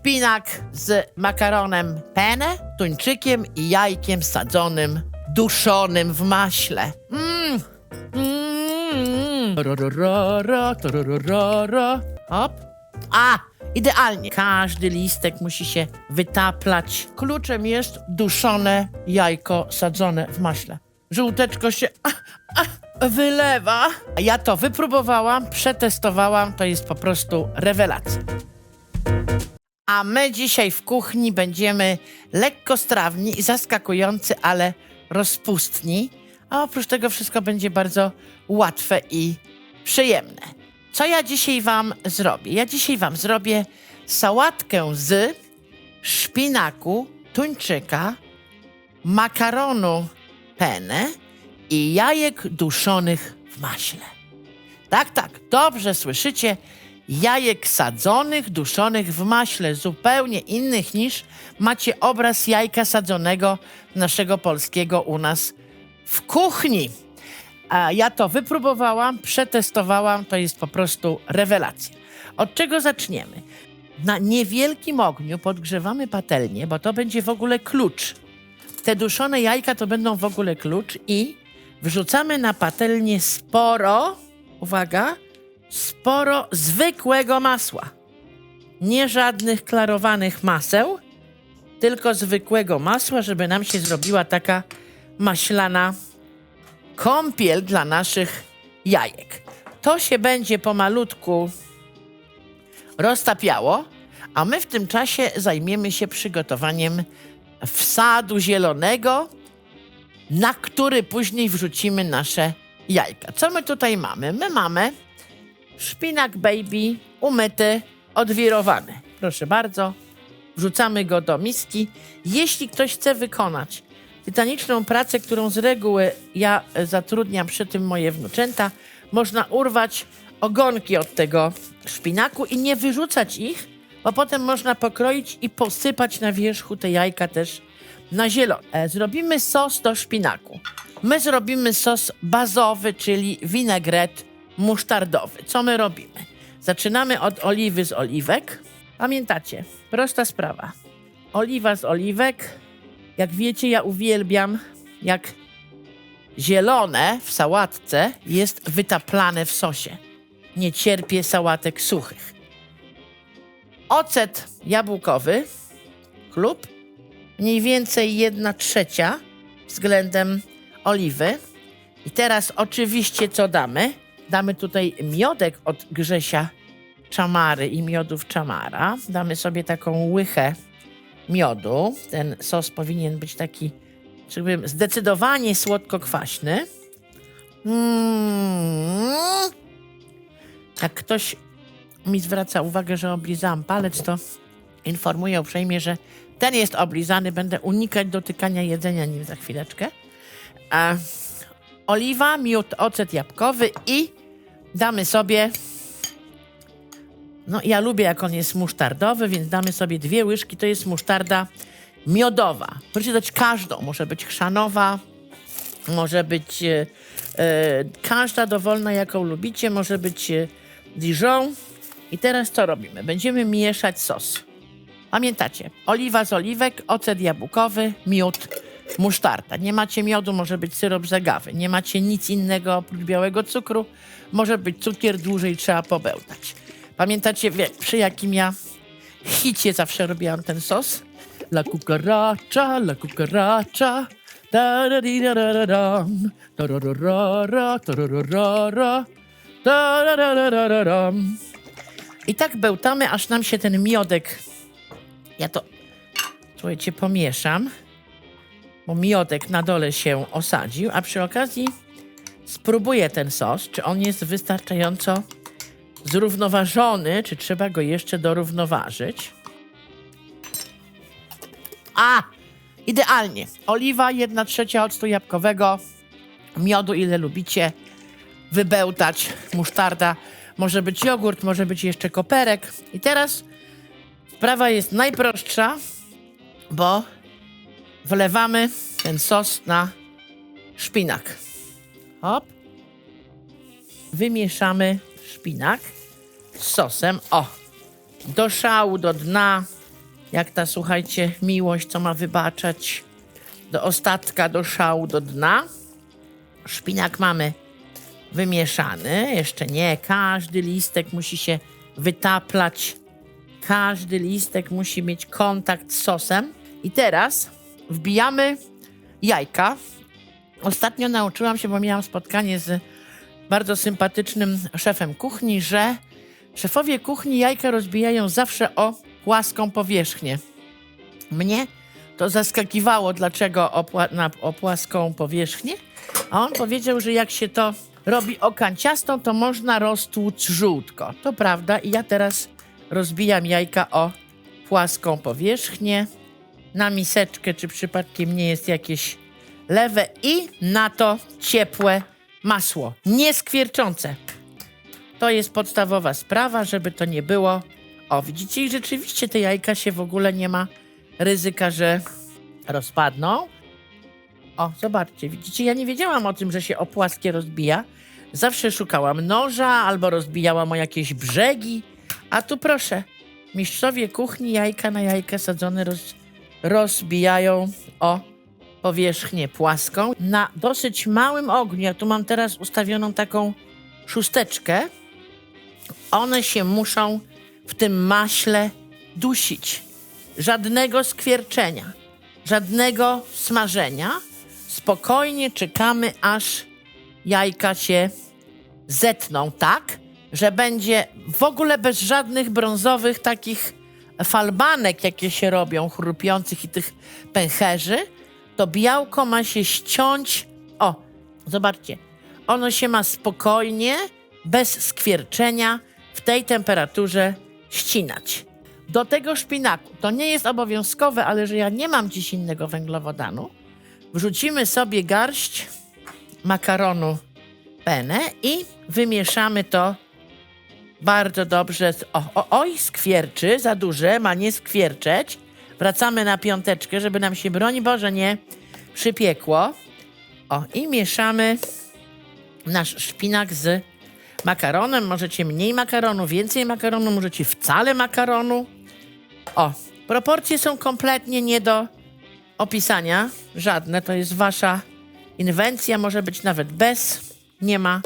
szpinak z makaronem penne, tuńczykiem i jajkiem sadzonym, duszonym w maśle. Mmm. Hop. A, idealnie. Każdy listek musi się wytaplać. Kluczem jest duszone jajko sadzone w maśle. Żółteczko się wylewa. Ja to wypróbowałam, przetestowałam. To jest po prostu rewelacja. A my dzisiaj w kuchni będziemy lekko strawni i zaskakujący, ale rozpustni. A oprócz tego wszystko będzie bardzo łatwe i przyjemne. Co ja dzisiaj Wam zrobię? Ja dzisiaj Wam zrobię sałatkę z szpinaku, tuńczyka, makaronu penne i jajek duszonych w maśle. Tak, tak, dobrze słyszycie. Jajek sadzonych, duszonych w maśle, zupełnie innych niż macie obraz jajka sadzonego naszego polskiego u nas w kuchni. A ja to wypróbowałam, przetestowałam, to jest po prostu rewelacja. Od czego zaczniemy? Na niewielkim ogniu podgrzewamy patelnię, bo to będzie w ogóle klucz. Te duszone jajka to będą w ogóle klucz i wrzucamy na patelnię sporo, uwaga, sporo zwykłego masła. Nie żadnych klarowanych maseł, tylko zwykłego masła, żeby nam się zrobiła taka maślana kąpiel dla naszych jajek. To się będzie pomalutku roztapiało, a my w tym czasie zajmiemy się przygotowaniem wsadu zielonego, na który później wrzucimy nasze jajka. Co my tutaj mamy? My mamy szpinak baby umyty, odwirowany. Proszę bardzo, wrzucamy go do miski. Jeśli ktoś chce wykonać tytaniczną pracę, którą z reguły ja e, zatrudniam przy tym moje wnuczęta, można urwać ogonki od tego szpinaku i nie wyrzucać ich, bo potem można pokroić i posypać na wierzchu te jajka też na zielono. E, Zrobimy sos do szpinaku. My zrobimy sos bazowy, czyli winegret musztardowy. Co my robimy? Zaczynamy od oliwy z oliwek. Pamiętacie, prosta sprawa. Oliwa z oliwek. Jak wiecie, ja uwielbiam, jak zielone w sałatce jest wytaplane w sosie. Nie cierpię sałatek suchych. Ocet jabłkowy, klub, mniej więcej 1 trzecia względem oliwy. I teraz oczywiście co damy? Damy tutaj miodek od Grzesia Czamary i miodów Czamara. Damy sobie taką łychę miodu. Ten sos powinien być taki, żeby zdecydowanie słodko-kwaśny. Mm. Jak ktoś mi zwraca uwagę, że oblizałam palec, to informuję uprzejmie, że ten jest oblizany. Będę unikać dotykania jedzenia nim za chwileczkę. A oliwa, miód, ocet jabłkowy i damy sobie. No, ja lubię, jak on jest musztardowy, więc damy sobie dwie łyżki. To jest musztarda miodowa. Możecie dać każdą. Może być chrzanowa, może być e, e, każda dowolna, jaką lubicie. Może być e, Dijon. I teraz co robimy? Będziemy mieszać sos. Pamiętacie, oliwa z oliwek, ocet jabłkowy, miód, musztarda. Nie macie miodu, może być syrop zagawy. Nie macie nic innego oprócz białego cukru, może być cukier, dłużej trzeba pobełtać. Pamiętacie, wie, przy jakim ja hicie zawsze robiłam ten sos? La cucaracha, la cucaracha, da da di da da da dam, tararara, tararara, da da da da da da dam. I tak bełtamy, aż nam się ten miodek ja to, słuchajcie, pomieszam, bo miodek na dole się osadził, a przy okazji spróbuję ten sos, czy on jest wystarczająco zrównoważony, czy trzeba go jeszcze dorównoważyć. A! Idealnie. Oliwa, jedna trzecia octu jabłkowego, miodu ile lubicie, wybełtać, musztarda, może być jogurt, może być jeszcze koperek. I teraz Sprawa jest najprostsza, bo wlewamy ten sos na szpinak. Hop. Wymieszamy szpinak z sosem. O, do szału, do dna. Jak ta, słuchajcie, miłość, co ma wybaczać do ostatka, do szału, do dna. Szpinak mamy wymieszany, jeszcze nie. Każdy listek musi się wytaplać. Każdy listek musi mieć kontakt z sosem. I teraz wbijamy jajka. Ostatnio nauczyłam się, bo miałam spotkanie z bardzo sympatycznym szefem kuchni, że szefowie kuchni jajka rozbijają zawsze o płaską powierzchnię. Mnie to zaskakiwało, dlaczego o, pła- na, o płaską powierzchnię. A on powiedział, że jak się to robi okanciastą, to można roztłuc żółtko. To prawda i ja teraz rozbijam jajka o płaską powierzchnię na miseczkę, czy przypadkiem nie jest jakieś lewe i na to ciepłe masło, nieskwierczące. To jest podstawowa sprawa, żeby to nie było. O, widzicie, i rzeczywiście te jajka się w ogóle nie ma ryzyka, że rozpadną. O, zobaczcie, widzicie, ja nie wiedziałam o tym, że się o płaskie rozbija. Zawsze szukałam noża albo rozbijałam o jakieś brzegi. A tu proszę, mistrzowie kuchni jajka na jajka sadzone roz, rozbijają o powierzchnię płaską na dosyć małym ogniu. Ja tu mam teraz ustawioną taką szósteczkę. One się muszą w tym maśle dusić. Żadnego skwierczenia, żadnego smażenia. Spokojnie czekamy, aż jajka się zetną tak, że będzie w ogóle bez żadnych brązowych takich falbanek, jakie się robią, chrupiących i tych pęcherzy, to białko ma się ściąć. O, zobaczcie, ono się ma spokojnie, bez skwierczenia, w tej temperaturze ścinać. Do tego szpinaku, to nie jest obowiązkowe, ale że ja nie mam dziś innego węglowodanu, wrzucimy sobie garść makaronu penne i wymieszamy to bardzo dobrze. O, o, oj, skwierczy, za duże, ma nie skwierczeć. Wracamy na piąteczkę, żeby nam się, broń Boże, nie przypiekło. O, i mieszamy nasz szpinak z makaronem. Możecie mniej makaronu, więcej makaronu, możecie wcale makaronu. O, proporcje są kompletnie nie do opisania. Żadne, to jest wasza inwencja, może być nawet bez, nie ma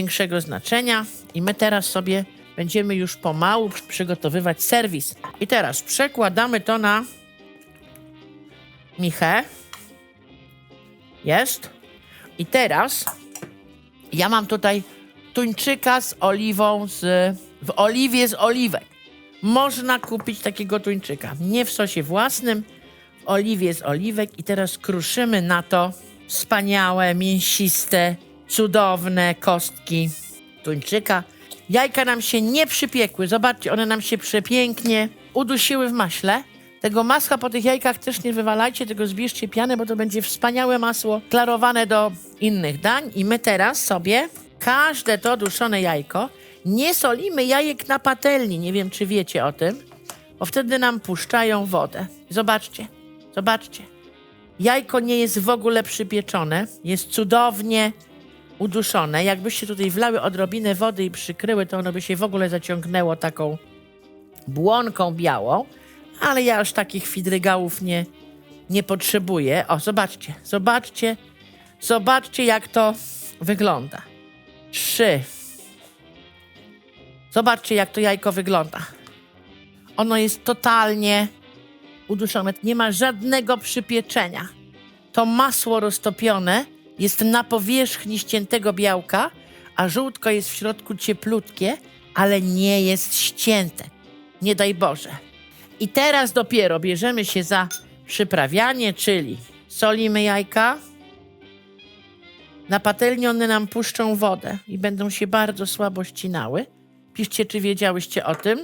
większego znaczenia. I my teraz sobie będziemy już pomału przy- przygotowywać serwis. I teraz przekładamy to na michę. Jest. I teraz ja mam tutaj tuńczyka z oliwą, z, w oliwie z oliwek. Można kupić takiego tuńczyka. Nie w sosie własnym, w oliwie z oliwek. I teraz kruszymy na to wspaniałe, mięsiste, cudowne kostki tuńczyka. Jajka nam się nie przypiekły. Zobaczcie, one nam się przepięknie udusiły w maśle. Tego masła po tych jajkach też nie wywalajcie, tego zbierzcie pianę, bo to będzie wspaniałe masło klarowane do innych dań. I my teraz sobie każde to duszone jajko nie solimy jajek na patelni. Nie wiem, czy wiecie o tym, bo wtedy nam puszczają wodę. Zobaczcie, zobaczcie. Jajko nie jest w ogóle przypieczone, jest cudownie uduszone. Jakbyście tutaj wlały odrobinę wody i przykryły, to ono by się w ogóle zaciągnęło taką błonką białą, ale ja już takich fidrygałów nie, nie potrzebuję. O, zobaczcie, zobaczcie, zobaczcie jak to wygląda. Trzy. Zobaczcie jak to jajko wygląda. Ono jest totalnie uduszone, nie ma żadnego przypieczenia. To masło roztopione jest na powierzchni ściętego białka, a żółtko jest w środku cieplutkie, ale nie jest ścięte. Nie daj Boże. I teraz dopiero bierzemy się za przyprawianie, czyli solimy jajka. Na patelni one nam puszczą wodę i będą się bardzo słabo ścinały. Piszcie, czy wiedziałyście o tym.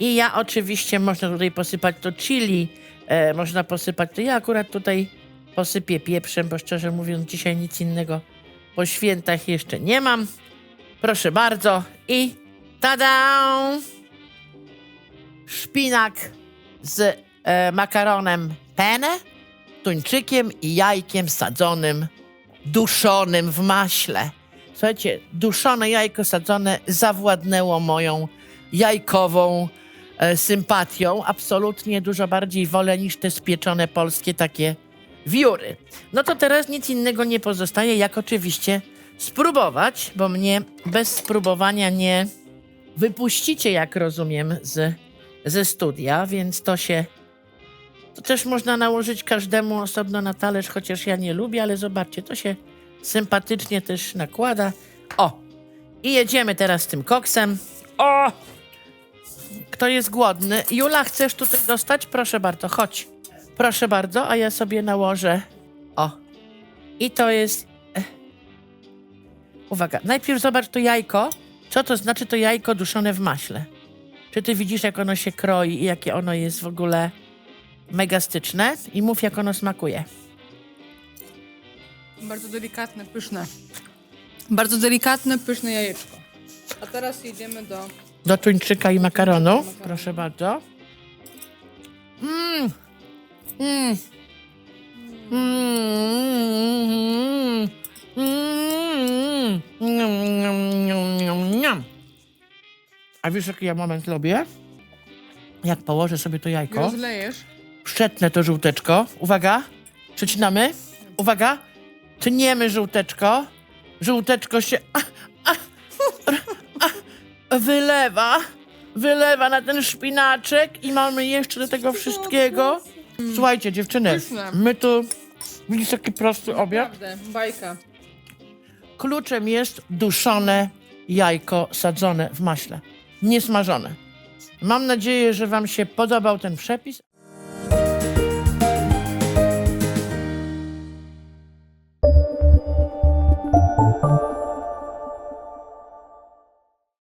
I ja oczywiście można tutaj posypać to chili, e, można posypać to. Ja akurat tutaj posypię pieprzem, bo szczerze mówiąc, dzisiaj nic innego po świętach jeszcze nie mam. Proszę bardzo i tada! Szpinak z e, makaronem penne, tuńczykiem i jajkiem sadzonym, duszonym w maśle. Słuchajcie, duszone jajko sadzone zawładnęło moją jajkową e, sympatią. Absolutnie dużo bardziej wolę niż te spieczone polskie takie wióry. No to teraz nic innego nie pozostaje, jak oczywiście spróbować, bo mnie bez spróbowania nie wypuścicie, jak rozumiem, z, ze studia, więc to się. To też można nałożyć każdemu osobno na talerz, chociaż ja nie lubię, ale zobaczcie, to się sympatycznie też nakłada. O! I jedziemy teraz z tym koksem. O! Kto jest głodny? Jula, chcesz tutaj dostać? Proszę bardzo, chodź. Proszę bardzo, a ja sobie nałożę. O. I to jest. eh. Uwaga, najpierw zobacz to jajko. Co to znaczy to jajko duszone w maśle? Czy ty widzisz, jak ono się kroi i jakie ono jest w ogóle mega styczne? I mów, jak ono smakuje. Bardzo delikatne, pyszne. Bardzo delikatne, pyszne jajeczko. A teraz jedziemy do... Do tuńczyka i makaronu. Proszę bardzo. Mmm. Niam, niam, niam, niam, niam. A wiesz, jaki ja moment lubię? Jak położę sobie to jajko, Rozlejesz. przetnę to żółteczko. Uwaga, przecinamy. Uwaga, tniemy żółteczko. Żółteczko się a, a, a, wylewa. Wylewa na ten szpinaczek i mamy jeszcze do tego wszystkiego. Słuchajcie, dziewczyny, Pyszne. my tu... Widzisz, taki prosty obiad? Naprawdę, bajka. Kluczem jest duszone jajko sadzone w maśle. Niesmażone. Mam nadzieję, że Wam się podobał ten przepis.